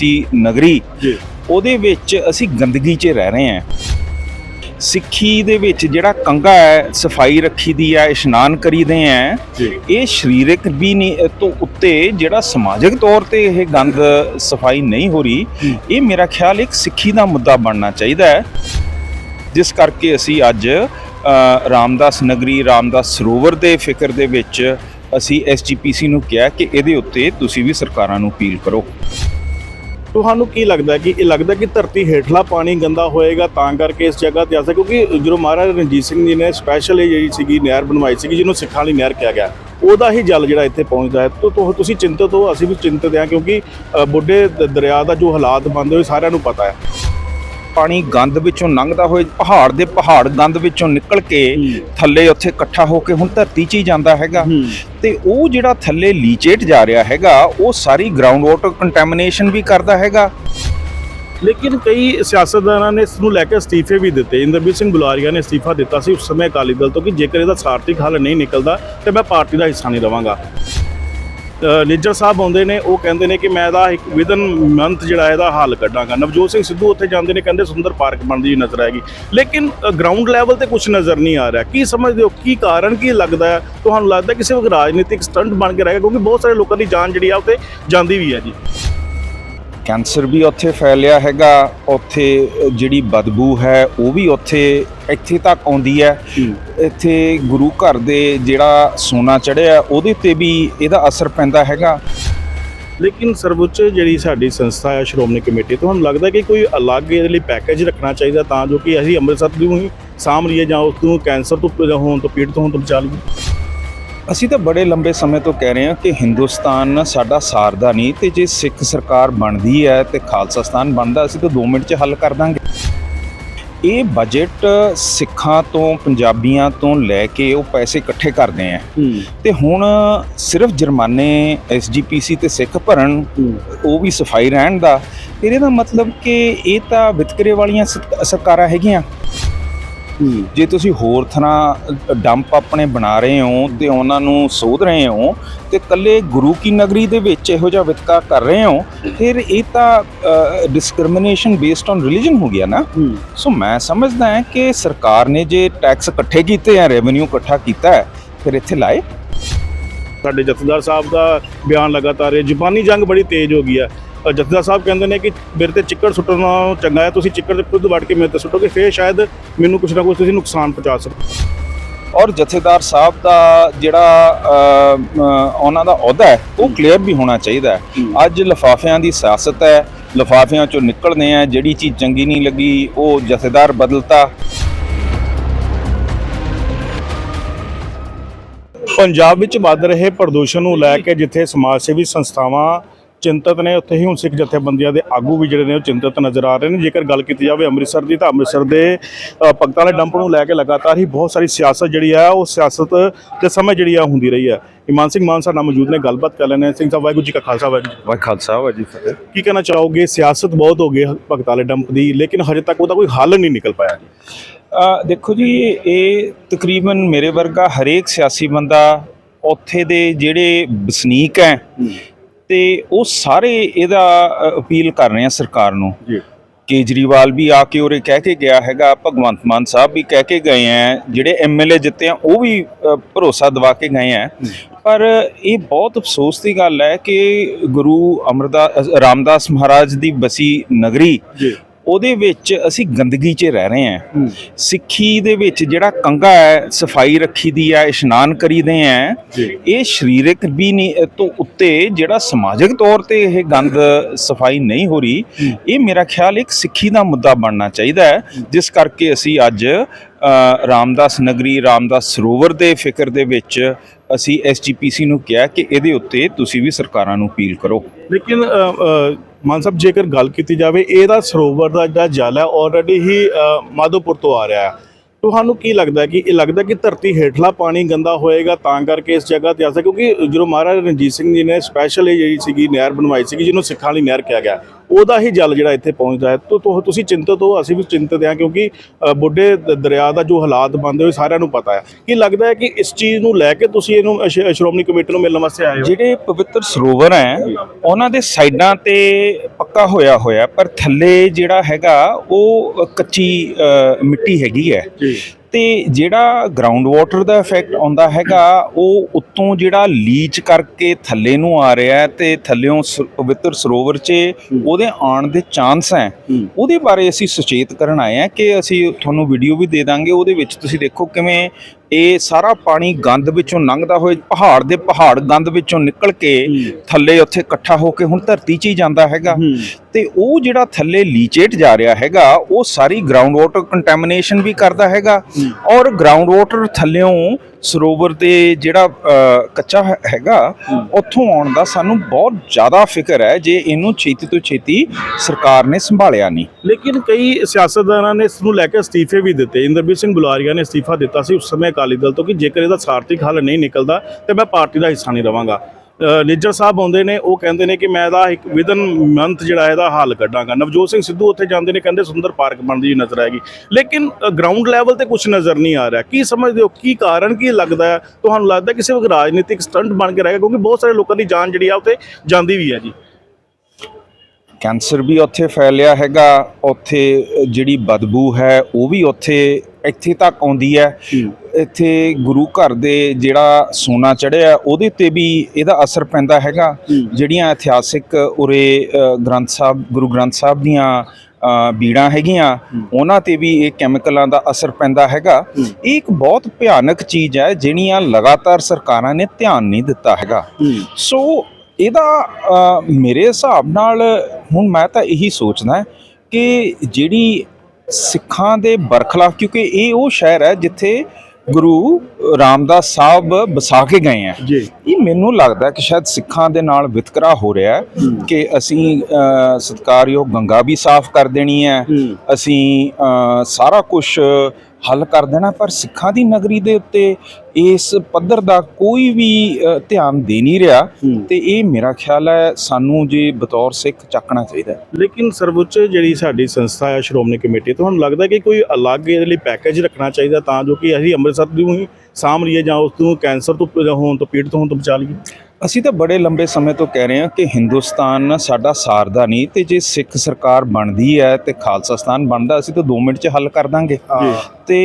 ਦੀ ਨਗਰੀ ਉਹਦੇ ਵਿੱਚ ਅਸੀਂ ਗੰਦਗੀ 'ਚ ਰਹਿ ਰਹੇ ਹਾਂ। ਸਿੱਖੀ ਦੇ ਵਿੱਚ ਜਿਹੜਾ ਕੰਗਾ ਹੈ ਸਫ਼ਾਈ ਰੱਖੀ ਦੀ ਹੈ ਇਸ਼ਨਾਨ ਕਰੀਦੇ ਜੀ। ਇਹ ਸਰੀਰਕ ਵੀ ਨਹੀਂ ਤੋਂ ਉੱਤੇ ਜਿਹੜਾ ਸਮਾਜਿਕ ਤੌਰ ਤੇ ਇਹ ਗੰਦ ਸਫ਼ਾਈ ਨਹੀਂ ਹੋ ਰਹੀ। ਇਹ ਮੇਰਾ ਖਿਆਲ ਇੱਕ ਸਿੱਖੀ ਦਾ ਮੁੱਦਾ ਬਣਨਾ ਚਾਹੀਦਾ ਹੈ। ਜਿਸ ਕਰਕੇ ਅਸੀਂ ਅੱਜ ਰਾਮਦਾਸ ਨਗਰੀ ਰਾਮਦਾਸ ਸਰੋਵਰ ਦੇ ਫਿਕਰ ਦੇ ਵਿੱਚ ਅਸੀਂ ਐਸਜੀਪੀਸੀ ਨੂੰ ਕਿਹਾ ਕਿ ਇਹਦੇ ਉੱਤੇ ਤੁਸੀਂ ਵੀ ਸਰਕਾਰਾਂ ਨੂੰ ਅਪੀਲ ਕਰੋ। ਤੁਹਾਨੂੰ ਕੀ ਲੱਗਦਾ ਕਿ ਇਹ ਲੱਗਦਾ ਕਿ ਧਰਤੀ ਹੇਠਲਾ ਪਾਣੀ ਗੰਦਾ ਹੋਏਗਾ ਤਾਂ ਕਰਕੇ ਇਸ ਜਗ੍ਹਾ ਤੇ ਆਸਾ ਕਿਉਂਕਿ ਜਦੋਂ ਮਹਾਰਾਜਾ ਰਣਜੀਤ ਸਿੰਘ ਜੀ ਨੇ ਸਪੈਸ਼ਲ ਇਹ ਜਿਹੜੀ ਸੀਗੀ ਨਹਿਰ ਬਣਵਾਈ ਸੀਗੀ, ਜਿਹਨੂੰ ਸਿੱਖਾਂ ਵਾਲੀ ਨਹਿਰ ਕਿਹਾ ਗਿਆ। ਉਹਦਾ ਹੀ ਜਲ ਜਿਹੜਾ ਇੱਥੇ ਪਹੁੰਚਦਾ ਹੈ। ਤੋ ਤੋ- ਤੁਸੀਂ ਚਿੰਤਤ ਹੋ, ਅਸੀਂ ਵੀ ਚਿੰਤਤ ਹਾਂ ਕਿਉਂਕਿ ਬੁੱਢੇ ਦਰਿਆ ਦਾ ਜੋ ਹਾਲਾਤ ਬਣਦੇ ਹੋਏ ਸਾਰਿਆਂ ਨੂੰ ਪਤਾ ਹੈ। ਪਾਣੀ ਗੰਦ ਵਿੱਚੋਂ ਲੰਘਦਾ ਹੋਏ ਪਹਾੜ ਦੇ ਪਹਾੜ ਗੰਦ ਵਿੱਚੋਂ ਨਿਕਲ ਕੇ। ਥੱਲੇ ਉੱਥੇ ਇਕੱਠਾ ਹੋ ਕੇ ਹੁਣ ਧਰਤੀ 'ਚ ਹੀ ਜਾਂਦਾ ਹੈਗਾ। ਤੇ ਉਹ ਜਿਹੜਾ ਥੱਲੇ ਲੀਚੇਟ ਜਾ ਰਿਹਾ ਹੈਗਾ ਉਹ ਸਾਰੀ ਗਰਾਊਂਡ ਵਾਟਰ ਕੰਟੈਮੀਨੇਸ਼ਨ ਵੀ ਕਰਦਾ ਹੈਗਾ। ਲੇਕਿਨ ਕਈ ਸਿਆਸਤਦਾਨਾਂ ਨੇ ਇਸ ਨੂੰ ਲੈ ਕੇ ਅਸਤੀਫੇ ਵੀ ਦਿੱਤੇ। ਇੰਦਰਬੀਰ ਸਿੰਘ ਬੁਲਾਰੀਆ ਨੇ ਅਸਤੀਫਾ ਦਿੱਤਾ ਸੀ ਉਸ ਸਮੇਂ ਅਕਾਲੀ ਦਲ ਤੋਂ ਕਿ ਜੇਕਰ ਇਹਦਾ ਸਾਰਥਿਕ ਹੱਲ ਨਹੀਂ ਨਿਕਲਦਾ ਤੇ ਮੈਂ ਪਾਰਟੀ ਦਾ ਹਿੱਸਾ ਨਹੀਂ ਰਵਾਂਗਾ ਨਿੱਜਰ ਸਾਹਿਬ ਆਉਂਦੇ ਨੇ, ਉਹ ਕਹਿੰਦੇ ਨੇ ਕਿ ਮੈਂ ਇਹਦਾ ਇੱਕ ਵਿਦਨ ਮੰਥ ਜਿਹੜਾ ਇਹਦਾ ਹੱਲ ਕੱਢਾਂਗਾ। ਨਵਜੋਤ ਸਿੰਘ ਸਿੱਧੂ ਉੱਥੇ ਜਾਂਦੇ ਨੇ, ਕਹਿੰਦੇ ਸੁੰਦਰ ਪਾਰਕ ਬਣਦੀ ਨਜ਼ਰ ਆਏਗੀ। ਲੇਕਿਨ ਗਰਾਊਂਡ ਲੈਵਲ ਤੇ ਕੁਝ ਨਜ਼ਰ ਨਹੀਂ ਆ ਰਿਹਾ। ਕੀ ਸਮਝਦੇ ਹੋ, ਕੀ ਕਾਰਨ, ਕੀ ਲੱਗਦਾ ਹੈ? ਤੁਹਾਨੂੰ ਲੱਗਦਾ ਕਿਸੇ ਸਿਰਫ ਰਾਜਨੀਤਿਕ ਸਟੰਟ ਬਣ ਕੇ ਰਹਿ ਗਿਆ, ਕਿਉਂਕਿ ਬਹੁਤ ਸਾਰੇ ਲੋਕਾਂ ਦੀ ਜਾਨ ਜਿਹੜੀ ਆ, ਉੱਥੇ ਜਾਂਦੀ ਵੀ ਹੈ ਜੀ। ਕੈਂਸਰ ਵੀ ਉੱਥੇ ਫੈਲਿਆ ਹੈਗਾ ਉੱਥੇ ਜਿਹੜੀ ਬਦਬੂ ਹੈ ਉਹ ਵੀ ਉੱਥੇ ਇੱਥੇ ਤੱਕ ਆਉਂਦੀ ਹੈ। ਇੱਥੇ ਗੁਰੂ ਘਰ ਦੇ ਜਿਹੜਾ ਸੋਨਾ ਚੜਿਆ ਉਹਦੇ ਤੇ ਵੀ ਇਹਦਾ ਅਸਰ ਪੈਂਦਾ ਹੈਗਾ। ਲੇਕਿਨ ਸਰਵਉੱਚ ਜਿਹੜੀ ਸਾਡੀ ਸੰਸਥਾ ਹੈ ਸ਼੍ਰੋਮਣੀ ਕਮੇਟੀ ਤੁਹਾਨੂੰ ਲੱਗਦਾ ਕਿ ਕੋਈ ਅਲੱਗ ਇਹਦੇ ਲਈ ਪੈਕੇਜ ਰੱਖਣਾ ਚਾਹੀਦਾ ਤਾਂ ਜੋ ਕਿ ਅਸੀਂ ਅੰਮ੍ਰਿਤਸਰ ਨੂੰ ਹੀ ਸਾਂਭ ਲਈਏ ਜਾਂ ਉਸ ਨੂੰ ਕੈਂਸਰ ਤੋਂ ਹੋਣ ਤੋਂ ਪੀੜਤ ਹੋਣ ਤੋਂ ਬਚਾ ਲਈਏ? ਅਸੀਂ ਤਾਂ ਬੜੇ ਲੰਬੇ ਸਮੇਂ ਤੋਂ ਕਹਿ ਰਹੇ ਹਾਂ ਕਿ ਹਿੰਦੁਸਤਾਨ ਸਾਡਾ ਸਾਰਦਾ ਨਹੀਂ ਤੇ ਜੇ ਸਿੱਖ ਸਰਕਾਰ ਬਣਦੀ ਹੈ ਤੇ ਖਾਲਸਾਸਤਾਨ ਬਣਦਾ ਅਸੀਂ ਤਾਂ 2 ਮਿੰਟ 'ਚ ਹੱਲ ਕਰ ਦਾਂਗੇ। ਇਹ ਬਜਟ ਸਿੱਖਾਂ ਤੋਂ ਪੰਜਾਬੀਆਂ ਤੋਂ ਲੈ ਕੇ ਉਹ ਪੈਸੇ ਇਕੱਠੇ ਕਰਦੇ ਆ। ਤੇ ਹੁਣ ਸਿਰਫ ਜੁਰਮਾਨੇ ਐਸਜੀਪੀਸੀ ਤੇ ਸਿੱਖ ਭਰਨ ਉਹ ਵੀ ਸਫ਼ਾਈ ਰਹਿਣ ਦਾ ਇਹਦੇ ਦਾ ਮਤਲਬ ਕਿ ਇਹ ਤਾਂ ਵਿਤਕਰੇ ਵਾਲੀਆਂ ਸਰਕਾਰਾਂ ਹੈਗੀਆਂ। ਜੇ ਤੁਸੀਂ ਹੋਰ ਤਰ੍ਹਾਂ ਡੰਪ ਆਪਣੇ ਬਣਾ ਰਹੇ ਹੋ ਤੇ ਉਹਨਾਂ ਨੂੰ ਸੋਧ ਰਹੇ ਹੋ ਤੇ ਕੱਲੇ ਗੁਰੂ ਕੀ ਨਗਰੀ ਦੇ ਵਿੱਚ ਇਹੋ ਜਿਹਾ ਵਿਤਕਰਾ ਕਰ ਰਹੇ ਹੋ ਫਿਰ ਇਹ ਤਾਂ ਡਿਸਕ੍ਰਿਮੀਨੇਸ਼ਨ ਬੇਸਡ ਔਨ ਰਿਲੀਜਨ ਹੋ ਗਿਆ ਨਾ। ਸੋ ਮੈਂ ਸਮਝਦਾ ਹਾਂ ਕਿ ਸਰਕਾਰ ਨੇ ਜੇ ਟੈਕਸ ਇਕੱਠੇ ਕੀਤੇ ਆ ਰੈਵਨਿਊ ਇਕੱਠਾ ਕੀਤਾ ਹੈ ਫਿਰ ਇੱਥੇ ਲਾਏ। ਸਾਡੇ ਜਥੇਦਾਰ ਸਾਹਿਬ ਦਾ ਬਿਆਨ ਲਗਾਤਾਰ ਹੈ ਜ਼ੁਬਾਨੀ ਜੰਗ ਬੜੀ ਤੇਜ਼ ਹੋ ਗਈ ਹੈ। ਜਥੇਦਾਰ ਸਾਹਿਬ ਕਹਿੰਦੇ ਨੇ ਕਿ ਮੇਰੇ ਤੇ ਚਿੱਕੜ ਸੁੱਟਣਾ ਚੰਗਾ ਹੈ ਤੁਸੀਂ ਚਿੱਕੜ ਦੇ ਖੁਦ ਵੜ ਕੇ ਮੇਰੇ ਤੇ ਸੁੱਟੋਗੇ ਫੇਰ ਸ਼ਾਇਦ ਮੈਨੂੰ ਕੁਝ ਨਾ ਕੁਝ ਤੁਸੀਂ ਨੁਕਸਾਨ ਪਹੁੰਚਾ ਸਕੋ ਔਰ ਜਥੇਦਾਰ ਸਾਹਿਬ ਦਾ ਜਿਹੜਾ ਉਹਨਾਂ ਦਾ ਅਹੁਦਾ ਹੈ ਉਹ ਕਲੀਅਰ ਵੀ ਹੋਣਾ ਚਾਹੀਦਾ ਹੈ। ਅੱਜ ਲਫਾਫਿਆਂ ਦੀ ਸਿਆਸਤ ਹੈ ਲਫਾਫਿਆਂ ਚੋਂ ਨਿਕਲਦੇ ਆ ਜਿਹੜੀ ਚੀਜ਼ ਚੰਗੀ ਨਹੀਂ ਲੱਗੀ ਉਹ ਜਥੇਦਾਰ ਬਦਲਤਾ। ਪੰਜਾਬ ਵਿੱਚ ਵੱਧ ਰਹੇ ਪ੍ਰਦੂਸ਼ਣ ਨੂੰ ਲੈ ਕੇ ਜਿੱਥੇ ਸਮਾਜ ਸੇਵੀ ਸੰਸਥਾਵਾਂ ਚਿੰਤਤ ਨੇ ਉੱਥੇ ਹੀ ਹੁਣ ਸਿੱਖ ਜਥੇਬੰਦੀਆਂ ਦੇ ਆਗੂ ਵੀ ਜਿਹੜੇ ਨੇ ਉਹ ਚਿੰਤਤ ਨਜ਼ਰ ਆ ਰਹੇ ਨੇ। ਜੇਕਰ ਗੱਲ ਕੀਤੀ ਜਾਵੇ ਅੰਮ੍ਰਿਤਸਰ ਦੀ ਤਾਂ ਅੰਮ੍ਰਿਤਸਰ ਦੇ ਭਗਤਾਂ ਦੇ ਡੰਪ ਨੂੰ ਲੈ ਕੇ ਲਗਾਤਾਰ ਹੀ ਬਹੁਤ ਸਾਰੀ ਸਿਆਸਤ ਜਿਹੜੀ ਹੈ ਉਹ ਸਿਆਸਤ ਦੇ ਸਮੇਂ ਜਿਹੜੀ ਆ ਹੁੰਦੀ ਰਹੀ ਹੈ ਇਮਾਨ ਸਿੰਘ ਮਾਨ ਸਾਡੇ ਨਾਲ ਮੌਜੂਦ ਨੇ ਗੱਲਬਾਤ ਕਰ ਲੈਣੇ ਸਿੰਘ ਸਾਹਿਬ ਵਾਹਿਗੁਰੂ ਜੀ ਕਾ ਖਾਲਸਾ ਵਾਹਿਗੁਰੂ ਜੀ ਕੀ ਵਾਹ ਖਾਲਸਾ ਵਾਹ ਜੀ ਫਤਿਹ। ਕੀ ਕਹਿਣਾ ਚਾਹੋਗੇ? ਸਿਆਸਤ ਬਹੁਤ ਹੋ ਗਈ ਭਗਤਾਂ ਦੇ ਡੰਪ ਦੀ ਲੇਕਿਨ ਹਜੇ ਤੱਕ ਉਹਦਾ ਕੋਈ ਹੱਲ ਨਹੀਂ ਨਿਕਲ ਪਾਇਆ ਜੀ। ਦੇਖੋ ਜੀ ਇਹ ਤਕਰੀਬਨ ਮੇਰੇ ਵਰਗਾ ਹਰੇਕ ਸਿਆਸੀ ਬੰਦਾ ਉੱਥੇ ਦੇ ਜਿਹੜੇ ਵਸਨੀਕ ਹੈ। ਤੇ ਉਹ ਸਾਰੇ ਇਹਦਾ ਅਪੀਲ ਕਰ ਰਹੇ ਆ ਸਰਕਾਰ ਨੂੰ। ਜੀ। ਕੇਜਰੀਵਾਲ ਵੀ ਆ ਕੇ ਉਰੇ ਕਹਿ ਕੇ ਗਿਆ ਹੈਗਾ ਭਗਵੰਤ ਮਾਨ ਸਾਹਿਬ ਵੀ ਕਹਿ ਕੇ ਗਏ ਆ ਜਿਹੜੇ ਐਮਐਲਏ ਜਿੱਤੇ ਆ ਉਹ ਵੀ ਭਰੋਸਾ ਦਿਵਾ ਕੇ ਗਏ ਆ ਪਰ ਇਹ ਬਹੁਤ ਅਫਸੋਸ ਦੀ ਗੱਲ ਹੈ ਕਿ ਗੁਰੂ ਅਮਰਦਾਸ ਰਾਮਦਾਸ ਮਹਾਰਾਜ ਦੀ ਬਸੀ ਨਗਰੀ ਉਹਦੇ ਵਿੱਚ ਅਸੀਂ ਗੰਦਗੀ 'ਚ ਰਹਿ ਰਹੇ ਹਾਂ। ਸਿੱਖੀ ਦੇ ਵਿੱਚ ਜਿਹੜਾ ਕੰਗਾ ਹੈ ਸਫ਼ਾਈ ਰੱਖੀ ਦੀ ਹੈ ਇਸ਼ਨਾਨ ਕਰੀਦੇ ਆ। ਇਹ ਸਰੀਰਕ ਵੀ ਨਹੀਂ ਤੋਂ ਉੱਤੇ ਜਿਹੜਾ ਸਮਾਜਿਕ ਤੌਰ ਤੇ ਇਹ ਗੰਦ ਸਫ਼ਾਈ ਨਹੀਂ ਹੋ ਰਹੀ ਇਹ ਮੇਰਾ ਖਿਆਲ ਇੱਕ ਸਿੱਖੀ ਦਾ ਮੁੱਦਾ ਬਣਨਾ ਚਾਹੀਦਾ ਹੈ। ਜਿਸ ਕਰਕੇ ਅਸੀਂ ਅੱਜ ਰਾਮਦਾਸ ਨਗਰੀ ਰਾਮਦਾਸ ਸਰੋਵਰ ਦੇ ਫਿਕਰ ਦੇ ਵਿੱਚ ਅਸੀਂ ਐਸਜੀਪੀਸੀ ਨੂੰ ਕਿਹਾ ਕਿ ਇਹਦੇ ਉੱਤੇ ਤੁਸੀਂ ਵੀ ਸਰਕਾਰਾਂ ਨੂੰ ਅਪੀਲ ਕਰੋ। ਲੇਕਿਨ ਮਾਨ ਸਾਹਿਬ, ਜੇਕਰ ਗੱਲ ਕੀਤੀ ਜਾਵੇ, ਇਹਦਾ ਸਰੋਵਰ ਦਾ ਜਿਹੜਾ ਜਲ ਹੈ ਆਲਰੇਡੀ ਹੀ ਮਾਧੋਪੁਰ ਤੋਂ ਆ ਰਿਹਾ ਹੈ। ਤੁਹਾਨੂੰ ਕੀ ਲੱਗਦਾ ਕਿ, ਇਹ ਲੱਗਦਾ ਕਿ ਧਰਤੀ ਹੇਠਲਾ ਪਾਣੀ ਗੰਦਾ ਹੋਏਗਾ, ਤਾਂ ਕਰਕੇ ਇਸ ਜਗ੍ਹਾ ਤੇ ਆਸਾ ਕਿਉਂਕਿ ਜਦੋਂ ਮਹਾਰਾਜਾ ਰਣਜੀਤ ਸਿੰਘ ਜੀ ਨੇ ਸਪੈਸ਼ਲ ਇਹ ਜਿਹੜੀ ਸੀਗੀ, ਨਹਿਰ ਬਣਵਾਈ ਸੀਗੀ, ਜਿਹਨੂੰ ਸਿੱਖਾਂ ਵਾਲੀ ਨਹਿਰ ਕਿਹਾ ਗਿਆ। ਉਹਦਾ ਹੀ ਜਲ ਜਿਹੜਾ ਇੱਥੇ ਪਹੁੰਚਦਾ ਹੈ। ਤੋ ਤੁਸੀਂ ਚਿੰਤਤ ਹੋ ਅਸੀਂ ਵੀ ਚਿੰਤਤ ਹਾਂ ਕਿਉਂਕਿ ਬੁੱਢੇ ਦਰਿਆ ਦਾ ਜੋ ਹਾਲਾਤ ਬਣਦੇ ਹੋਏ ਸਾਰਿਆਂ ਨੂੰ ਪਤਾ ਹੈ। ਕੀ ਲੱਗਦਾ ਹੈ ਕਿ ਇਸ ਚੀਜ਼ ਨੂੰ ਲੈ ਕੇ ਤੁਸੀਂ ਇਹਨੂੰ ਸ਼੍ਰੋਮਣੀ ਕਮੇਟੀ ਨੂੰ ਮਿਲਣ ਵਾਸਤੇ ਆਏ ਹੋ? ਜਿਹੜੇ ਪਵਿੱਤਰ ਸਰੋਵਰ ਹੈ ਉਹਨਾਂ ਦੇ ਸਾਈਡਾਂ ਤੇ ਪੱਕਾ ਹੋਇਆ ਹੋਇਆ ਪਰ ਥੱਲੇ ਜਿਹੜਾ ਹੈਗਾ ਉਹ ਕੱਚੀ ਮਿੱਟੀ ਹੈਗੀ ਹੈ। ਤੇ ਜਿਹੜਾ ਗਰਾਊਂਡ ਵਾਟਰ ਦਾ ਇਫੈਕਟ ਆਉਂਦਾ ਹੈਗਾ ਉਹ ਉੱਤੋਂ ਜਿਹੜਾ ਲੀਚ ਕਰਕੇ ਥੱਲੇ ਨੂੰ ਆ ਰਿਹਾ ਤੇ ਥੱਲਿਓਂ ਪਵਿੱਤਰ ਸਰੋਵਰ 'ਚ ਉਹਦੇ ਆਉਣ ਦੇ ਚਾਂਸ ਹੈ। ਉਹਦੇ ਬਾਰੇ ਅਸੀਂ ਸੁਚੇਤ ਕਰਨ ਆਏ ਹਾਂ ਕਿ ਅਸੀਂ ਤੁਹਾਨੂੰ ਵੀਡੀਓ ਵੀ ਦੇ ਦਾਂਗੇ ਉਹਦੇ ਵਿੱਚ ਤੁਸੀਂ ਦੇਖੋ ਕਿਵੇਂ ਇਹ ਸਾਰਾ ਪਾਣੀ ਗੰਦ ਵਿੱਚੋਂ ਲੰਘਦਾ ਹੋਏ ਪਹਾੜ ਦੇ ਪਹਾੜ ਗੰਦ ਵਿੱਚੋਂ ਨਿਕਲ ਕੇ। ਥੱਲੇ ਉੱਥੇ ਇਕੱਠਾ ਹੋ ਕੇ ਹੁਣ ਧਰਤੀ 'ਚ ਹੀ ਜਾਂਦਾ ਹੈਗਾ। ਤੇ ਉਹ ਜਿਹੜਾ ਥੱਲੇ ਲੀਚੇਟ ਜਾ ਰਿਹਾ ਹੈਗਾ ਉਹ ਸਾਰੀ ਗਰਾਊਂਡ ਵਾਟਰ ਕੰਟੈਮੀਨੇਸ਼ਨ ਵੀ ਕਰਦਾ ਹੈਗਾ ਔਰ ਗਰਾਊਂਡ ਵਾਟਰ ਥੱਲਿਓਂ ਸਰੋਵਰ ਦੇ ਜਿਹੜਾ ਕੱਚਾ ਹੈਗਾ ਉੱਥੋਂ ਆਉਣ ਦਾ ਸਾਨੂੰ ਬਹੁਤ ਜ਼ਿਆਦਾ ਫਿਕਰ ਹੈ ਜੇ ਇਹਨੂੰ ਛੇਤੀ ਤੋਂ ਛੇਤੀ ਸਰਕਾਰ ਨੇ ਸੰਭਾਲਿਆ ਨਹੀਂ। ਲੇਕਿਨ ਕਈ ਸਿਆਸਤਦਾਨਾਂ ਨੇ ਇਸ ਨੂੰ ਲੈ ਕੇ ਅਸਤੀਫੇ ਵੀ ਦਿੱਤੇ। ਇੰਦਰਬੀਰ ਸਿੰਘ ਬੁਲਾਰੀਆ ਨੇ ਅਸਤੀਫਾ ਦਿੱਤਾ ਸੀ ਉਸ ਸਮੇਂ ਅਕਾਲੀ ਦਲ ਤੋਂ ਕਿ ਜੇਕਰ ਇਹਦਾ ਸਾਰਥਿਕ ਹੱਲ ਨਹੀਂ ਨਿਕਲਦਾ, ਤੇ ਮੈਂ ਪਾਰਟੀ ਦਾ ਹਿੱਸਾ ਨਹੀਂ ਰਵਾਂਗਾ। ਨਿੱਜਰ ਸਾਹਿਬ ਆਉਂਦੇ ਨੇ, ਉਹ ਕਹਿੰਦੇ ਨੇ ਕਿ ਮੈਂ ਇਹਦਾ ਇੱਕ ਵਿਦਨ ਮੰਥ ਜਿਹੜਾ ਇਹਦਾ ਹੱਲ ਕੱਢਾਂਗਾ। ਨਵਜੋਤ ਸਿੰਘ ਸਿੱਧੂ ਉੱਥੇ ਜਾਂਦੇ ਨੇ, ਕਹਿੰਦੇ ਸੁੰਦਰ ਪਾਰਕ ਬਣਦੀ ਨਜ਼ਰ ਆਏਗੀ। ਲੇਕਿਨ ਗਰਾਊਂਡ ਲੈਵਲ ਤੇ ਕੁਝ ਨਜ਼ਰ ਨਹੀਂ ਆ ਰਿਹਾ। ਕੀ ਸਮਝਦੇ ਹੋ? ਕੀ ਕਾਰਨ, ਕੀ ਲੱਗਦਾ ਹੈ? ਤੁਹਾਨੂੰ ਲੱਗਦਾ ਕਿਸੇ ਸਿਰਫ ਰਾਜਨੀਤਿਕ ਸਟੰਟ ਬਣ ਕੇ ਰਹਿ ਗਿਆ, ਕਿਉਂਕਿ ਬਹੁਤ ਸਾਰੇ ਲੋਕਾਂ ਦੀ ਜਾਨ ਜਿਹੜੀ ਆ, ਉੱਥੇ ਜਾਂਦੀ ਵੀ ਹੈ ਜੀ। ਕੈਂਸਰ ਵੀ ਉੱਥੇ ਫੈਲਿਆ ਹੈਗਾ ਉੱਥੇ ਜਿਹੜੀ ਬਦਬੂ ਹੈ ਉਹ ਵੀ ਉੱਥੇ ਇੱਥੇ ਤੱਕ ਆਉਂਦੀ ਹੈ। ਇੱਥੇ ਗੁਰੂ ਘਰ ਦੇ ਜਿਹੜਾ ਸੋਨਾ ਚੜਿਆ ਉਹਦੇ ਤੇ ਵੀ ਇਹਦਾ ਅਸਰ ਪੈਂਦਾ ਹੈਗਾ। ਜਿਹੜੀਆਂ ਇਤਿਹਾਸਿਕ ਉਰੇ ਗ੍ਰੰਥ ਸਾਹਿਬ ਗੁਰੂ ਗ੍ਰੰਥ ਸਾਹਿਬ ਦੀਆਂ ਬੀੜਾਂ ਹੈਗੀਆਂ ਉਹਨਾਂ ਤੇ ਵੀ ਇਹ ਕੈਮੀਕਲਾਂ ਦਾ ਅਸਰ ਪੈਂਦਾ ਹੈਗਾ। ਇਹ ਇੱਕ ਬਹੁਤ ਭਿਆਨਕ ਚੀਜ਼ ਹੈ ਜਿਹੜੀਆਂ ਲਗਾਤਾਰ ਸਰਕਾਰਾਂ ਨੇ ਧਿਆਨ ਨਹੀਂ ਦਿੱਤਾ ਹੈਗਾ। ਸੋ ਇਹਦਾ ਮੇਰੇ ਹਿਸਾਬ ਨਾਲ ਹੁਣ ਮੈਂ ਤਾਂ ਇਹੀ ਸੋਚਦਾ ਕਿ ਜਿਹੜੀ ਸਿੱਖਾਂ ਦੇ ਬਰਖਲਾਫ ਕਿਉਂਕਿ ਇਹ ਉਹ ਸ਼ਹਿਰ ਹੈ ਜਿੱਥੇ ਗੁਰੂ ਰਾਮਦਾਸ ਸਾਹਿਬ ਬਸਾ ਕੇ ਗਏ ਆ। ਜੀ। ਇਹ ਮੈਨੂੰ ਲੱਗਦਾ ਕਿ ਸ਼ਾਇਦ ਸਿੱਖਾਂ ਦੇ ਨਾਲ ਵਿਤਕਰਾ ਹੋ ਰਿਹਾ ਹੈ ਕਿ ਅਸੀਂ ਸਤਿਕਾਰਯੋਗ ਗੰਗਾ ਵੀ ਸਾਫ਼ ਕਰ ਦੇਣੀ ਹੈ। ਅਸੀਂ ਸਾਰਾ ਕੁਝ ਹੱਲ ਕਰ ਦੇਣਾ ਪਰ ਸਿੱਖਾਂ ਦੀ ਨਗਰੀ ਦੇ ਉੱਤੇ ਇਸ ਪੱਧਰ ਦਾ ਕੋਈ ਵੀ ਧਿਆਨ ਦੇ ਨਹੀਂ ਰਿਹਾ। ਤੇ ਇਹ ਮੇਰਾ ਖਿਆਲ ਹੈ ਸਾਨੂੰ ਜੇ ਬਤੌਰ ਸਿੱਖ ਚੱਕਣਾ ਚਾਹੀਦਾ ਲੇਕਿਨ ਸਰਵਉੱਚ ਜਿਹੜੀ ਸਾਡੀ ਸੰਸਥਾ ਹੈ ਸ਼੍ਰੋਮਣੀ ਕਮੇਟੀ ਤੁਹਾਨੂੰ ਲੱਗਦਾ ਕਿ ਕੋਈ ਅਲੱਗ ਇਹਦੇ ਲਈ ਪੈਕੇਜ ਰੱਖਣਾ ਚਾਹੀਦਾ ਤਾਂ ਜੋ ਕਿ ਅਸੀਂ ਅੰਮ੍ਰਿਤਸਰ ਨੂੰ ਹੀ ਸਾਂਭ ਲਈਏ ਜਾਂ ਉਸ ਨੂੰ ਕੈਂਸਰ ਤੋਂ ਹੋਣ ਤੋਂ ਪੀੜਤ ਹੋਣ ਤੋਂ ਬਚਾ ਲਈਏ ਅਸੀਂ ਤਾਂ ਬੜੇ ਲੰਬੇ ਸਮੇਂ ਤੋਂ ਕਹਿ ਰਹੇ ਹਾਂ ਕਿ ਹਿੰਦੁਸਤਾਨ ਸਾਡਾ ਸਾਰਦਾ ਨਹੀਂ ਤੇ ਜੇ ਸਿੱਖ ਸਰਕਾਰ ਬਣਦੀ ਹੈ ਤੇ ਖਾਲਸਾਸਤਾਨ ਬਣਦਾ ਅਸੀਂ ਤਾਂ 2 ਮਿੰਟ 'ਚ ਹੱਲ ਕਰ ਦਾਂਗੇ। ਤੇ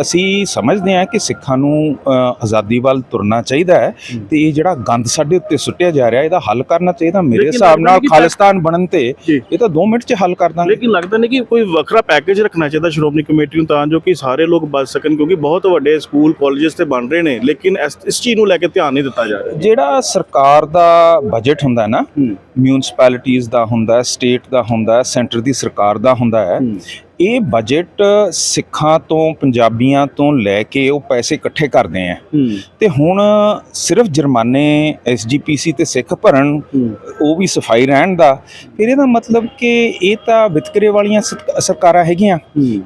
ਅਸੀਂ ਸਮਝਦੇ ਹਾਂ ਕਿ ਸਿੱਖਾਂ ਨੂੰ ਆਜ਼ਾਦੀ ਵੱਲ ਤੁਰਨਾ ਚਾਹੀਦਾ ਹੈ ਤੇ ਇਹ ਜਿਹੜਾ ਗੰਦ ਸਾਡੇ ਉੱਤੇ ਸੁੱਟਿਆ ਜਾ ਰਿਹਾ ਇਹਦਾ ਹੱਲ ਕਰਨਾ ਚਾਹੀਦਾ। ਮੇਰੇ ਹਿਸਾਬ ਨਾਲ ਖਾਲਿਸਤਾਨ ਬਣਨ ਤੇ। ਇਹ ਤਾਂ 2 ਮਿੰਟ 'ਚ ਹੱਲ ਕਰ ਦਾਂਗੇ। ਲੇਕਿਨ ਲੱਗਦਾ ਨਹੀਂ ਕਿ ਕੋਈ ਵੱਖਰਾ ਪੈਕੇਜ ਰੱਖਣਾ ਚਾਹੀਦਾ ਸ਼੍ਰੋਮਣੀ ਕਮੇਟੀ ਨੂੰ ਤਾਂ ਜੋ ਕਿ ਸਾਰੇ ਲੋਕ ਬਚ ਸਕਣ ਕਿਉਂਕਿ ਬਹੁਤ ਵੱਡੇ ਸਕੂਲ ਕਾਲਜਸ ਤੇ ਬਣ ਰਹੇ ਨੇ ਲੇਕਿਨ ਇਸ ਚੀਜ਼ ਨੂੰ ਲੈ ਕੇ ਧਿਆਨ ਨਹੀਂ ਦਿੱਤਾ ਜਾ ਰਿਹਾ। ਜਿਹੜਾ ਸਰਕਾਰ ਦਾ ਬਜਟ ਹੁੰਦਾ ਨਾ ਮਿਊਨਿਸਪੈਲਿਟੀਆਂ ਦਾ ਹੁੰਦਾ ਹੈ ਸਟੇਟ ਦਾ ਹੁੰਦਾ ਹੈ ਸੈਂਟਰ ਦੀ ਸਰਕਾਰ ਦਾ ਹੁੰਦਾ ਹੈ। ਇਹ ਬਜਟ ਸਿੱਖਾਂ ਤੋਂ ਪੰਜਾਬੀਆਂ ਤੋਂ ਲੈ ਕੇ ਉਹ ਪੈਸੇ ਇਕੱਠੇ ਕਰਦੇ ਆ। ਤੇ ਹੁਣ ਸਿਰਫ ਜੁਰਮਾਨੇ ਐਸਜੀਪੀਸੀ ਤੇ ਸਿੱਖ ਭਰਨ ਉਹ ਵੀ ਸਫ਼ਾਈ ਰਹਿਣ ਦਾ। ਫਿਰ ਇਹਦਾ ਮਤਲਬ ਕਿ ਇਹ ਤਾਂ ਵਿਤਕਰੇ ਵਾਲੀਆਂ ਸਰਕਾਰਾਂ ਹੈਗੀਆਂ।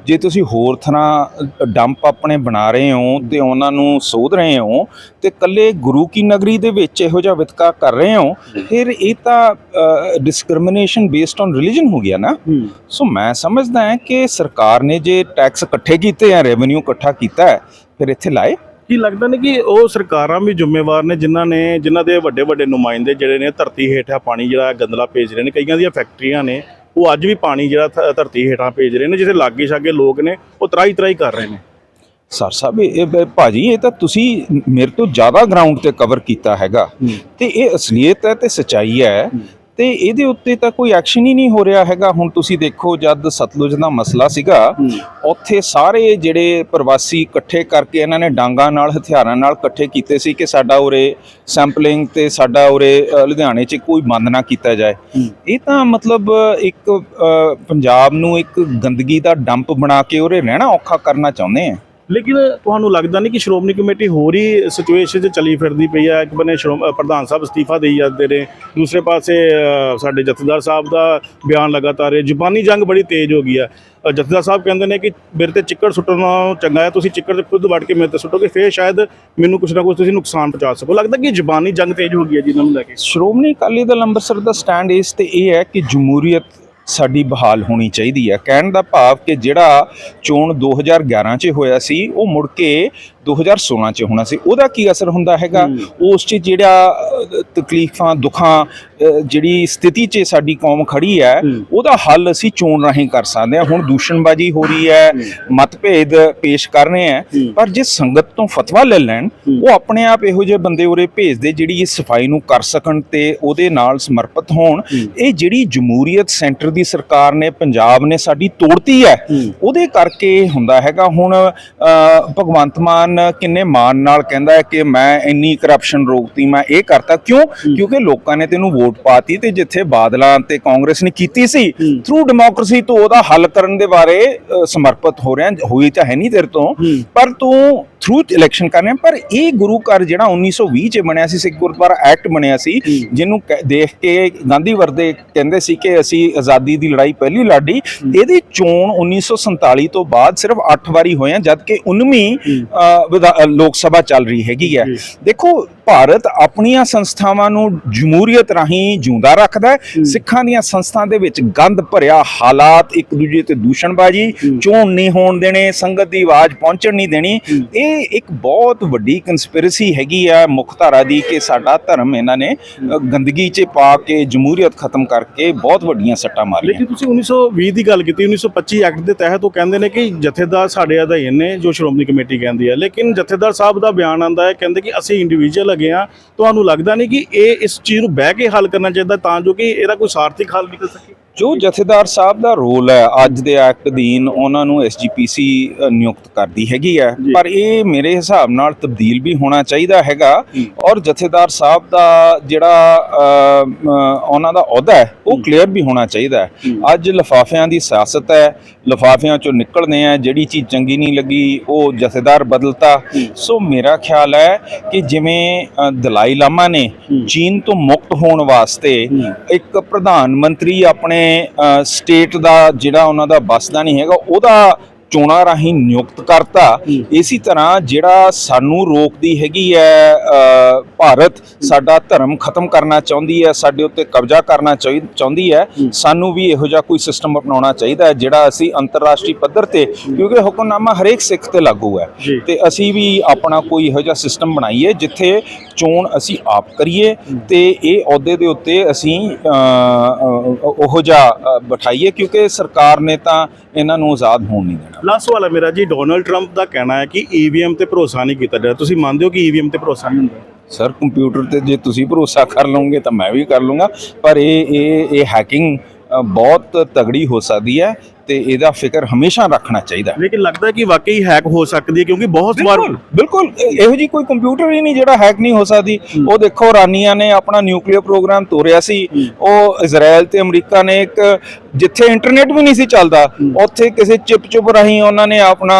ਜੇ ਤੁਸੀਂ ਹੋਰ ਤਰ੍ਹਾਂ ਡੰਪ ਆਪਣੇ ਬਣਾ ਰਹੇ ਹੋ ਤੇ ਉਹਨਾਂ ਨੂੰ ਸੋਧ ਰਹੇ ਹੋ ਤੇ ਕੱਲੇ ਗੁਰੂ ਕੀ ਨਗਰੀ ਦੇ ਵਿੱਚ ਇਹੋ ਜਿਹਾ ਵਿਤਕਰਾ ਕਰ ਰਹੇ ਹੋ। ਫਿਰ ਇਹ ਤਾਂ ਡਿਸਕ੍ਰਿਮੀਨੇਸ਼ਨ ਬੇਸਡ ਔਨ ਰਿਲੀਜਨ ਹੋ ਗਿਆ ਨਾ। ਸੋ ਮੈਂ ਸਮਝਦਾ ਹਾਂ ਕਿ ਸਰਕਾਰ ਨੇ ਜੇ ਟੈਕਸ ਇਕੱਠੇ ਕੀਤੇ ਆ ਰੈਵਨਿਊ ਇਕੱਠਾ ਕੀਤਾ ਹੈ ਫਿਰ ਇੱਥੇ ਲਾਏ। ਕੀ ਲੱਗਦਾ ਨਹੀਂ ਕਿ ਉਹ ਸਰਕਾਰਾਂ ਵੀ ਜ਼ਿੰਮੇਵਾਰ ਨੇ ਜਿਨ੍ਹਾਂ ਨੇ ਜਿਨ੍ਹਾਂ ਦੇ ਵੱਡੇ ਵੱਡੇ ਨੁਮਾਇੰਦੇ ਜਿਹੜੇ ਨੇ ਧਰਤੀ ਹੇਠਾਂ ਪਾਣੀ ਜਿਹੜਾ ਗੰਦਲਾ ਭੇਜ ਰਹੇ ਨੇ ਕਈਆਂ ਦੀਆਂ ਫੈਕਟਰੀਆਂ ਨੇ ਉਹ ਅੱਜ ਵੀ ਪਾਣੀ ਜਿਹੜਾ ਧਰਤੀ ਹੇਠਾਂ ਭੇਜ ਰਹੇ ਨੇ ਜਿੱਥੇ ਲਾਗੇ ਛਾਗੇ ਲੋਕ ਨੇ ਉਹ ਤਰਾਈ ਤਰਾਈ ਕਰ ਰਹੇ ਨੇ। ਸਰ ਸਾਹਿਬ ਇਹ ਭਾਜੀ ਇਹ ਤਾਂ ਤੁਸੀਂ ਮੇਰੇ ਤੋਂ ਜ਼ਿਆਦਾ ਗਰਾਊਂਡ ਤੇ ਕਵਰ ਕੀਤਾ ਹੈਗਾ। ਤੇ ਇਹ ਅਸਲੀਅਤ ਹੈ ਤੇ ਸਚਾਈ ਹੈ। ਤੇ ਇਹਦੇ ਉੱਤੇ ਤਾਂ ਕੋਈ ਐਕਸ਼ਨ ਹੀ ਨਹੀਂ ਹੋ ਰਿਹਾ ਹੈਗਾ। ਹੁਣ ਤੁਸੀਂ ਦੇਖੋ ਜਦ ਸਤਲੁਜ ਦਾ ਮਸਲਾ ਸੀਗਾ ਉੱਥੇ ਸਾਰੇ ਜਿਹੜੇ ਪ੍ਰਵਾਸੀ ਇਕੱਠੇ ਕਰਕੇ ਇਹਨਾਂ ਨੇ ਡਾਂਗਾ ਨਾਲ ਹਥਿਆਰਾਂ ਨਾਲ ਇਕੱਠੇ ਕੀਤੇ ਸੀ ਕਿ ਸਾਡਾ ਉਰੇ ਸੈਂਪਲਿੰਗ ਤੇ ਸਾਡਾ ਉਰੇ ਲੁਧਿਆਣੇ 'ਚ ਕੋਈ ਬੰਦ ਨਾ ਕੀਤਾ ਜਾਏ। ਇਹ ਤਾਂ ਮਤਲਬ ਇੱਕ ਪੰਜਾਬ ਨੂੰ ਇੱਕ ਗੰਦਗੀ ਦਾ ਡੰਪ ਬਣਾ ਕੇ ਉਰੇ ਰਹਿਣਾ ਔਖਾ ਕਰਨਾ ਚਾਹੁੰਦੇ ਆ। ਲੇਕਿਨ ਤੁਹਾਨੂੰ ਲੱਗਦਾ ਨਹੀਂ ਕਿ ਸ਼੍ਰੋਮਣੀ ਕਮੇਟੀ ਹੋਰ ਹੀ ਸਿਚੁਏਸ਼ਨ 'ਚ ਚਲੀ ਫਿਰਦੀ ਪਈ ਹੈ ਇੱਕ ਬੰਨੇ ਸ਼੍ਰੋਮ- ਪ੍ਰਧਾਨ ਸਾਹਿਬ ਅਸਤੀਫਾ ਦੇਈ ਜਾਂਦੇ ਨੇ, ਦੂਸਰੇ ਪਾਸੇ ਸਾਡੇ ਜਥੇਦਾਰ ਸਾਹਿਬ ਦਾ ਬਿਆਨ ਲਗਾਤਾਰ ਹੈ ਜ਼ੁਬਾਨੀ ਜੰਗ ਬੜੀ ਤੇਜ਼ ਹੋ ਗਈ ਹੈ ਜਥੇਦਾਰ ਸਾਹਿਬ ਕਹਿੰਦੇ ਨੇ ਕਿ ਮੇਰੇ ਤੇ ਚਿੱਕੜ ਸੁੱਟਣ ਨਾਲੋਂ ਚੰਗਾ ਹੈ, ਤੁਸੀਂ ਚਿੱਕੜ ਤੇ ਖੁਦ ਵੜ ਕੇ ਮੇਰੇ ਤੇ ਸੁੱਟੋਗੇ, ਫੇਰ ਸ਼ਾਇਦ ਮੈਨੂੰ ਕੁਛ ਨਾ ਕੁਛ ਤੁਸੀਂ ਨੁਕਸਾਨ ਪਹੁੰਚਾ ਸਕੋ। ਲੱਗਦਾ ਕਿ ਜ਼ੁਬਾਨੀ ਜੰਗ ਤੇਜ਼ ਹੋ ਗਈ ਹੈ ਜਿਨ੍ਹਾਂ ਨੂੰ ਲੈ ਕੇ? ਸ਼੍ਰੋਮਣੀ ਅਕਾਲੀ ਦਲ ਅੰਮ੍ਰਿਤਸਰ ਦਾ ਸਟੈਂਡ ਇਸ ਤੇ ਇਹ ਹੈ ਕਿ ਜਮਹੂਰੀਅਤ ਸਾਡੀ ਬਹਾਲ ਹੋਣੀ ਚਾਹੀਦੀ ਹੈ। ਕਹਿਣ ਦਾ ਭਾਵ ਕਿ ਜਿਹੜਾ ਚੋਣ 2011 'ਚ ਹੋਇਆ ਸੀ, ਉਹ ਮੁੜ ਕੇ 2016 'ਚ ਹੋਣਾ ਸੀ ਉਹਦਾ ਕੀ ਅਸਰ ਹੁੰਦਾ ਹੈਗਾ? ਉਸ 'ਚ ਜਿਹੜਾ ਤਕਲੀਫਾਂ ਦੁੱਖਾਂ ਜਿਹੜੀ ਸਥਿਤੀ 'ਚ ਸਾਡੀ ਕੌਮ ਖੜੀ ਹੈ ਉਹਦਾ ਹੱਲ ਅਸੀਂ ਚੋਣ ਰਾਹੀਂ ਕਰ ਸਕਦੇ ਹਾਂ। ਹੁਣ ਦੂਸ਼ਣਬਾਜ਼ੀ ਹੋ ਰਹੀ ਹੈ ਮਤਭੇਦ ਪੇਸ਼ ਕਰ ਰਹੇ ਹੈ ਪਰ ਜੇ ਸੰਗਤ ਤੋਂ ਫਤਵਾ ਲੈ ਲੈਣ ਉਹ ਆਪਣੇ ਆਪ ਇਹੋ ਜਿਹੇ ਬੰਦੇ ਉਰੇ ਭੇਜਦੇ ਜਿਹੜੀ ਇਹ ਸਫ਼ਾਈ ਨੂੰ ਕਰ ਸਕਣ ਤੇ ਉਹਦੇ ਨਾਲ ਸਮਰਪਿਤ ਹੋਣ। ਇਹ ਜਿਹੜੀ ਜਮਹੂਰੀਅਤ ਸੈਂਟਰ ਦੀ ਸਰਕਾਰ ਨੇ ਪੰਜਾਬ ਨੇ ਸਾਡੀ ਤੋੜਤੀ ਹੈ ਉਹਦੇ ਕਰਕੇ ਹੁੰਦਾ ਹੈਗਾ। ਹੁਣ ਭਗਵੰਤ ਮਾਨ ਕਿੰਨੇ ਮਾਨ ਨਾਲ ਕਹਿੰਦਾ ਹੈ ਕਿ ਮੈਂ ਇੰਨੀ ਕਰਪਸ਼ਨ ਰੋਕਤੀ ਮੈਂ ਇਹ ਕਰਤਾ। ਕਿਉਂ? ਕਿਉਂਕਿ ਲੋਕਾਂ ਨੇ ਤੈਨੂੰ ਵੋਟ ਪਾਤੀ ਤੇ ਜਿੱਥੇ ਬਾਦਲਾਂ ਤੇ ਕਾਂਗਰਸ ਨੇ ਕੀਤੀ ਸੀ ਥਰੂ ਡੈਮੋਕ੍ਰੇਸੀ ਤੋਂ ਉਹਦਾ ਹੱਲ ਕਰਨ ਦੇ ਬਾਰੇ ਸਮਰਪਿਤ ਹੋ ਰਿਹਾ ਹੋਈ ਤਾਂ ਹੈ ਨਹੀਂ ਤੇਰੇ ਤੋਂ। ਪਰ ਤੂੰ ਥਰੂ ਇਲੈਕਸ਼ਨ ਕਰ ਰਿਹਾ ਪਰ ਇਹ ਗੁਰੂ ਘਰ ਜਿਹੜਾ 1920 ਚ ਬਣਿਆ ਸੀ ਸਿੱਖ ਗੁਰਦੁਆਰਾ ਐਕਟ ਬਣਿਆ ਸੀ ਜਿਹਨੂੰ ਦੇਖ ਕੇ ਗਾਂਧੀ ਵਰਦੇ ਕਹਿੰਦੇ ਸੀ ਕਿ ਅਸੀਂ ਆਜ਼ਾਦੀ ਦੀ ਲੜਾਈ ਪਹਿਲੀ ਲੜੀ। ਇਹਦੀ ਚੋਣ 1947 ਤੋਂ ਬਾਅਦ ਸਿਰਫ 8 ਵਾਰੀ ਹੋਏ ਆ ਜਦ ਕਿ 19ਵੀਂ ਅ, ਵਿਧਾ- ਅ, ਲੋਕ ਸਭਾ ਚੱਲ ਰਹੀ ਹੈਗੀ ਹੈ। ਦੇਖੋ ਭਾਰਤ ਆਪਣੀਆਂ ਸੰਸਥਾਵਾਂ ਨੂੰ ਜਮਹੂਰੀਅਤ ਰਾਹੀਂ ਜਿਉਂਦਾ ਰੱਖਦਾ ਹੈ। ਸਿੱਖਾਂ ਦੀਆਂ ਸੰਸਥਾਵਾਂ ਦੇ ਵਿੱਚ ਗੰਦ ਭਰਿਆ ਹਾਲਾਤ ਇੱਕ ਦੂਜੇ ਤੇ ਦੂਸ਼ਣਬਾਜ਼ੀ ਚੋਣ ਨਹੀਂ ਹੋਣ ਦੇਣੇ ਸੰਗਤ ਦੀ ਆਵਾਜ਼ ਪਹੁੰਚਣ ਨਹੀਂ ਦੇਣੀ। ਇਹ ਇੱਕ ਬਹੁਤ ਵੱਡੀ ਕਨਸਪੀਰੇਸੀ ਹੈਗੀ ਆ ਮੁੱਖ ਧਾਰਾ ਦੀ ਕਿ ਸਾਡਾ ਧਰਮ ਇਹਨਾਂ ਨੇ ਗੰਦਗੀ 'ਚ ਪਾ ਕੇ ਜਮਹੂਰੀਅਤ ਖਤਮ ਕਰਕੇ ਬਹੁਤ ਵੱਡੀਆਂ ਸੱਟਾਂ ਮਾਰੀਆਂ। ਲੇਕਿਨ ਤੁਸੀਂ 1920 ਦੀ ਗੱਲ ਕੀਤੀ 1925 ਐਕਟ ਦੇ ਤਹਿਤ ਉਹ ਕਹਿੰਦੇ ਨੇ ਕਿ ਜਥੇਦਾਰ ਸਾਡੇ ਅਧੀਨ ਨੇ ਜੋ ਸ਼੍ਰੋਮਣੀ ਕਮੇਟੀ ਕਹਿੰਦੀ ਹੈ। ਲੇਕਿਨ ਜਥੇਦਾਰ ਸਾਹਿਬ ਦਾ ਬਿਆਨ ਆਂਦਾ ਹੈ ਕਹਿੰਦੇ ਕਿ ਅਸੀਂ ਇੰਡੀਵਿਜੂਅਲ ਹੈਗੇ ਆ, ਤੁਹਾਨੂੰ ਲੱਗਦਾ ਨਹੀਂ ਕਿ ਇਹ ਇਸ ਚੀਜ਼ ਨੂੰ ਬਹਿ ਕੇ ਹੱਲ ਕਰਨਾ ਚਾਹੀਦਾ ਤਾਂ ਜੋ ਕਿ ਇਹਦਾ ਕੋਈ ਸਾਰਥਿਕ ਹੱਲ ਨਿਕਲ ਸਕੇ? ਜੋ ਜਥੇਦਾਰ ਸਾਹਿਬ ਦਾ ਰੋਲ ਹੈ ਅੱਜ ਦੇ ਐਕਟ ਅਧੀਨ ਉਹਨਾਂ ਨੂੰ ਐਸਜੀਪੀਸੀ ਨਿਯੁਕਤ ਕਰਦੀ ਹੈਗੀ ਹੈ। ਪਰ ਇਹ ਮੇਰੇ ਹਿਸਾਬ ਨਾਲ ਤਬਦੀਲ ਵੀ ਹੋਣਾ ਚਾਹੀਦਾ ਹੈਗਾ ਔਰ ਜਥੇਦਾਰ ਸਾਹਿਬ ਦਾ ਜਿਹੜਾ ਉਹਨਾਂ ਦਾ ਅਹੁਦਾ ਹੈ ਉਹ ਕਲੀਅਰ ਵੀ ਹੋਣਾ ਚਾਹੀਦਾ ਹੈ। ਅੱਜ ਲਫਾਫਿਆਂ ਦੀ ਸਿਆਸਤ ਹੈ ਲਫਾਫਿਆਂ ਚੋਂ ਨਿਕਲਦੇ ਆ ਜਿਹੜੀ ਚੀਜ਼ ਚੰਗੀ ਨਹੀਂ ਲੱਗੀ ਉਹ ਜਥੇਦਾਰ ਬਦਲਤਾ। ਸੋ ਮੇਰਾ ਖਿਆਲ ਹੈ ਕਿ ਜਿਵੇਂ ਦਲਾਈ ਲਾਮਾ ਨੇ ਚੀਨ ਤੋਂ ਮੁਕਤ ਹੋਣ ਵਾਸਤੇ ਇੱਕ ਪ੍ਰਧਾਨ ਮੰਤਰੀ ਆਪਣੇ ਸਟੇਟ ਦਾ ਜਿਹੜਾ ਉਹਨਾਂ ਦਾ ਬਸਦਾ ਨਹੀਂ ਹੈਗਾ ਉਹਦਾ ਚੋਣਾਂ ਰਾਹੀਂ ਨਿਯੁਕਤ ਕਰਤਾ। ਇਸੇ ਤਰ੍ਹਾਂ ਜਿਹੜਾ ਸਾਨੂੰ ਰੋਕਦੀ ਹੈਗੀ ਹੈ ਭਾਰਤ ਸਾਡਾ ਧਰਮ ਖਤਮ ਕਰਨਾ ਚਾਹੁੰਦੀ ਹੈ ਸਾਡੇ ਉੱਤੇ ਕਬਜ਼ਾ ਕਰਨਾ ਚਾਹੀ- ਚਾਹੁੰਦੀ ਹੈ ਸਾਨੂੰ ਵੀ ਇਹੋ ਜਿਹਾ ਕੋਈ ਸਿਸਟਮ ਅਪਣਾਉਣਾ ਚਾਹੀਦਾ ਹੈ ਜਿਹੜਾ ਅਸੀਂ ਅੰਤਰਰਾਸ਼ਟਰੀ ਪੱਧਰ ਤੇ ਕਿਉਂਕਿ ਹੁਕਮਨਾਮਾ ਹਰੇਕ ਸਿੱਖ ਤੇ ਲਾਗੂ ਹੈ। ਤੇ ਅਸੀਂ ਵੀ ਆਪਣਾ ਕੋਈ ਇਹੋ ਜਿਹਾ ਸਿਸਟਮ ਬਣਾਈਏ ਜਿੱਥੇ ਚੋਣ ਅਸੀਂ ਆਪ ਕਰੀਏ ਤੇ ਇਹ ਅਹੁਦੇ ਦੇ ਉੱਤੇ ਅਸੀਂ ਉਹੋ ਜਿਹਾ ਬਿਠਾਈਏ ਕਿਉਂਕਿ ਸਰਕਾਰ ਨੇ ਤਾਂ ਇਹਨਾਂ ਨੂੰ ਆਜ਼ਾਦ ਹੋਣ ਨਹੀਂ ਦੇਣਾ। ਲਾਸਟ ਵਾਲਾ ਮੇਰਾ ਜੀ ਡੋਨਲਡ ਟਰੰਪ ਦਾ ਕਹਿਣਾ ਹੈ ਕਿ ਈਵੀਐਮ ਤੇ ਭਰੋਸਾ ਨਹੀਂ ਕੀਤਾ ਜਾਂਦਾ ਤੁਸੀਂ ਮੰਨਦੇ ਹੋ ਕਿ ਈਵੀਐਮ ਤੇ ਭਰੋਸਾ ਨਹੀਂ ਹੁੰਦਾ? ਸਰ ਕੰਪਿਊਟਰ ਤੇ ਜੇ ਤੁਸੀਂ ਭਰੋਸਾ ਕਰ ਲਓਗੇ ਤਾਂ ਮੈਂ ਵੀ ਕਰ ਲੂੰਗਾ ਪਰ ਇਹ ਇਹ ਇਹ ਹੈਕਿੰਗ ਬਹੁਤ ਤਗੜੀ ਹੋ ਸਕਦੀ ਹੈ। ਤੇ ਇਹਦਾ ਫਿਕਰ ਹਮੇਸ਼ਾ ਰੱਖਣਾ ਚਾਹੀਦਾ ਲੇਕਿਨ ਲੱਗਦਾ ਕਿ ਵਾਕਈ ਹੈਕ ਹੋ ਸਕਦੀ ਹੈ ਕਿਉਂਕਿ ਬਹੁਤ ਵਾਰ ਬਿਲਕੁਲ ਇਹ- ਜੀ ਕੋਈ ਕੰਪਿਊਟਰ ਹੀ ਨਹੀਂ ਜਿਹੜਾ ਹੈਕ ਨਹੀਂ ਹੋ ਸਕਦੀ। ਉਹ ਦੇਖੋ ਰਾਨੀਆਂ ਨੇ ਆਪਣਾ ਨਿਊਕਲੀਅਰ ਪ੍ਰੋਗਰਾਮ ਤੋਰਿਆ ਸੀ। ਉਹ ਇਜ਼ਰਾਈਲ ਤੇ ਅਮਰੀਕਾ ਨੇ ਇੱਕ ਜਿੱਥੇ ਇੰਟਰਨੈਟ ਵੀ ਨਹੀਂ ਸੀ ਚੱਲਦਾ ਉੱਥੇ ਕਿਸੇ ਚਿਪ ਚੁਪ ਰਾਹੀਂ ਉਹਨਾਂ ਨੇ ਆਪਣਾ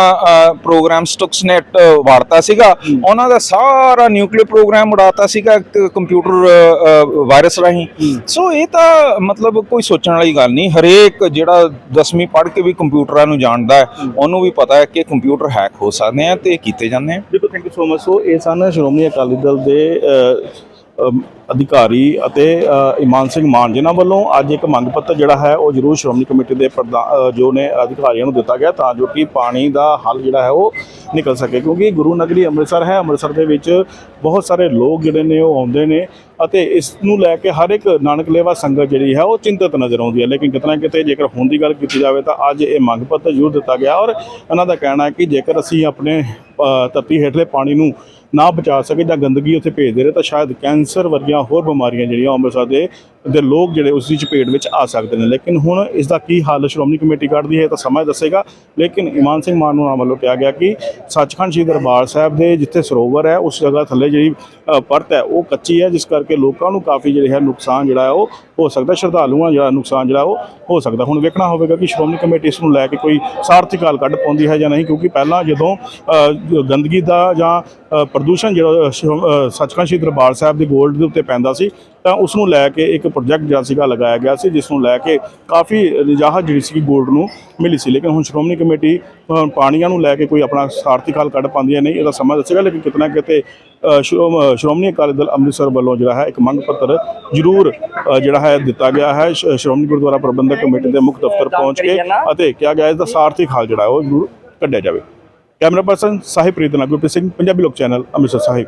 ਪ੍ਰੋਗਰਾਮ ਸਟੁਕਸਨੈਟ ਵਾਰਤਾ ਸੀਗਾ। ਉਹਨਾਂ ਦਾ ਸਾਰਾ ਨਿਊਕਲੀਅਰ ਪ੍ਰੋਗਰਾਮ ਉਡਾਤਾ ਸੀਗਾ ਇੱਕ ਕੰਪਿਊਟਰ ਵਾਇਰਸ ਰਾਹੀਂ। ਸੋ ਇਹ ਤਾਂ ਮਤਲਬ ਕੋਈ ਸੋਚਣ ਵਾਲੀ ਗੱਲ ਨਹੀਂ। ਹਰੇਕ ਜਿਹੜਾ 10ਵੀਂ ਪੜ੍ਹ ਕੇ ਵੀ ਕੰਪਿਊਟਰਾਂ ਨੂੰ ਜਾਣਦਾ ਹੈ, ਉਹਨੂੰ ਵੀ ਪਤਾ ਹੈ ਕਿ ਕੰਪਿਊਟਰ ਹੈਕ ਹੋ ਸਕਦੇ ਆ ਤੇ ਕੀਤੇ ਜਾਂਦੇ ਆ। ਦੇਖੋ thank you so much so ਇਹ ਸਨ ਸ਼੍ਰੋਮਣੀ ਅਕਾਲੀ ਦਲ ਦੇ ਅਧਿਕਾਰੀ ਅਤੇ ਇਮਾਨ ਸਿੰਘ ਮਾਨ, ਜਿਨ੍ਹਾਂ ਵੱਲੋਂ ਅੱਜ ਇੱਕ ਮੰਗ ਪੱਤਰ ਜਿਹੜਾ ਹੈ, ਉਹ ਜ਼ਰੂਰ ਸ਼੍ਰੋਮਣੀ ਕਮੇਟੀ ਦੇ ਪ੍ਰਧਾਨ ਜੋ ਨੇ ਅਧਿਕਾਰੀਆਂ ਨੂੰ ਦਿੱਤਾ ਗਿਆ ਤਾਂ ਜੋ ਕਿ ਪਾਣੀ ਦਾ ਹੱਲ ਜਿਹੜਾ ਹੈ, ਉਹ ਨਿਕਲ ਸਕੇ। ਕਿਉਂਕਿ ਗੁਰੂ ਨਗਰੀ ਅੰਮ੍ਰਿਤਸਰ ਹੈ, ਅੰਮ੍ਰਿਤਸਰ ਦੇ ਵਿੱਚ ਬਹੁਤ ਸਾਰੇ ਲੋਕ ਜਿਹੜੇ ਨੇ, ਉਹ ਆਉਂਦੇ ਨੇ ਅਤੇ ਇਸ ਨੂੰ ਲੈ ਕੇ ਹਰ ਇੱਕ ਨਾਨਕ ਲੇਵਾ ਸੰਗਤ ਜਿਹੜੀ ਹੈ, ਉਹ ਚਿੰਤਤ ਨਜ਼ਰ ਆਉਂਦੀ ਹੈ। ਲੇਕਿਨ ਕਿਤਨਾ ਕਿਤੇ ਜੇਕਰ ਹੁਣ ਦੀ ਗੱਲ ਕੀਤੀ ਜਾਵੇ ਤਾਂ ਅੱਜ ਇਹ ਮੰਗ ਪੱਤਰ ਜ਼ਰੂਰ ਦਿੱਤਾ ਗਿਆ ਔਰ ਇਹਨਾਂ ਦਾ ਕਹਿਣਾ ਹੈ ਕਿ ਜੇਕਰ ਅਸੀਂ ਆਪਣੇ ਧਰਤੀ ਹੇਠਲੇ ਪਾਣੀ ਨੂੰ ਨਾ ਬਚਾ ਸਕੇ ਜਾਂ ਗੰਦਗੀ ਉੱਥੇ ਭੇਜਦੇ ਰਹੇ, ਤਾਂ ਸ਼ਾਇਦ ਕੈਂਸਰ ਵਰਗੀਆਂ ਹੋਰ ਬਿਮਾਰੀਆਂ ਜਿਹੜੀਆਂ ਅੰਮ੍ਰਿਤਸਰ ਦੇ ਦੇ ਲੋਕ ਜਿਹੜੇ ਉਸ ਦੀ ਚਪੇਟ ਵਿੱਚ ਆ ਸਕਦੇ ਨੇ। ਲੇਕਿਨ ਹੁਣ ਇਸ ਦਾ ਕੀ ਹੱਲ ਸ਼੍ਰੋਮਣੀ ਕਮੇਟੀ ਕੱਢਦੀ ਹੈ ਤਾਂ ਸਮਾਂ ਦੱਸੇਗਾ। ਲੇਕਿਨ ਇਮਾਨ ਸਿੰਘ ਮਾਨ ਨੂੰ ਵੱਲੋਂ ਕਿਹਾ ਗਿਆ ਕਿ ਸੱਚਖੰਡ ਸ਼੍ਰੀ ਦਰਬਾਰ ਸਾਹਿਬ ਦੇ ਜਿੱਥੇ ਸਰੋਵਰ ਹੈ, ਉਸ ਜਗ੍ਹਾ ਥੱਲੇ ਜਿਹੜੀ ਪਰਤ ਹੈ, ਉਹ ਕੱਚੀ ਹੈ, ਜਿਸ ਕਰਕੇ ਲੋਕਾਂ ਨੂੰ ਕਾਫੀ ਜਿਹੜੇ ਹੈ ਨੁਕਸਾਨ ਜਿਹੜਾ ਉਹ ਹੋ ਸਕਦਾ ਸ਼ਰਧਾਲੂਆਂ ਜਿਹੜਾ ਨੁਕਸਾਨ ਜਿਹੜਾ, ਉਹ ਹੋ ਸਕਦਾ ਹੁਣ ਵੇਖਣਾ ਹੋਵੇਗਾ ਕਿ ਸ਼੍ਰੋਮਣੀ ਕਮੇਟੀ ਇਸ ਨੂੰ ਲੈ ਕੇ ਕੋਈ ਸਾਰਥਿਕ ਹੱਲ ਕੱਢ ਪਾਉਂਦੀ ਹੈ ਜਾਂ ਨਹੀਂ, ਕਿਉਂਕਿ ਪਹਿਲਾਂ ਜਦੋਂ ਗੰਦਗੀ ਦਾ ਜਾਂ ਪ੍ਰਦੂਸ਼ਣ ਜਿਹੜਾ ਸ਼੍ਰੋ- ਸੱਚਖੰਡ ਸ਼੍ਰੀ ਦਰਬਾਰ ਸਾਹਿਬ ਦੇ ਗੋਲਡ ਦੇ ਉੱਤੇ ਪੈਂਦਾ ਸੀ ਤਾਂ ਉਸ ਨੂੰ ਲੈ ਕੇ ਇੱਕ ਪ੍ਰੋਜੈਕਟ ਜਿਹੜਾ ਸੀਗਾ ਲਗਾਇਆ ਗਿਆ ਸੀ ਜਿਸ ਨੂੰ ਲੈ ਕੇ ਕਾਫੀ ਨਿਜਾਹਤ ਜਿਹੜੀ ਸੀ ਗੋਲਡ ਨੂੰ ਮਿਲੀ ਸੀ। ਲੇਕਿਨ ਹੁਣ ਸ਼੍ਰੋਮਣੀ ਕਮੇਟੀ ਪਾਣੀਆਂ ਨੂੰ ਲੈ ਕੇ ਕੋਈ ਆਪਣਾ ਸਾਰਥਿਕ ਹੱਲ ਕੱਢ ਪਾਉਂਦੀ ਹੈ ਨਹੀਂ ਇਹਦਾ ਸਮਾਂ ਦੱਸੇਗਾ ਲੇਕਿਨ ਕਿਤਨਾ ਕਿਤੇ ਸ਼੍ਰੋਮਣੀ ਅਕਾਲੀ ਦਲ ਅੰਮ੍ਰਿਤਸਰ ਵੱਲੋਂ ਜਿਹੜਾ ਹੈ ਇੱਕ ਮੰਗ ਪੱਤਰ ਜ਼ਰੂਰ ਜਿਹੜਾ ਹੈ ਦਿੱਤਾ ਗਿਆ ਹੈ। ਸ਼੍ਰੋਮਣੀ ਗੁਰਦੁਆਰਾ ਪ੍ਰਬੰਧਕ ਕਮੇਟੀ ਦੇ ਮੁੱਖ ਦਫ਼ਤਰ ਪਹੁੰਚ ਕੇ ਅਤੇ ਕਿਹਾ ਗਿਆ ਇਸ ਦਾ ਸਾਰਥਿਕ ਹੱਲ ਜਿਹੜਾ ਉਹ ਜ਼ਰੂਰ ਕੱਢਿਆ ਜਾਵੇ। ਕੈਮਰਾ ਪਰਸਨ ਸਾਹਿਬ ਪ੍ਰੀਤ ਨਾਲ ਗੁਰਪ੍ਰੀਤ ਸਿੰਘ ਪੰਜਾਬੀ ਲੋਕ ਚੈਨਲ ਅੰਮ੍ਰਿਤਸਰ ਸਾਹਿਬ।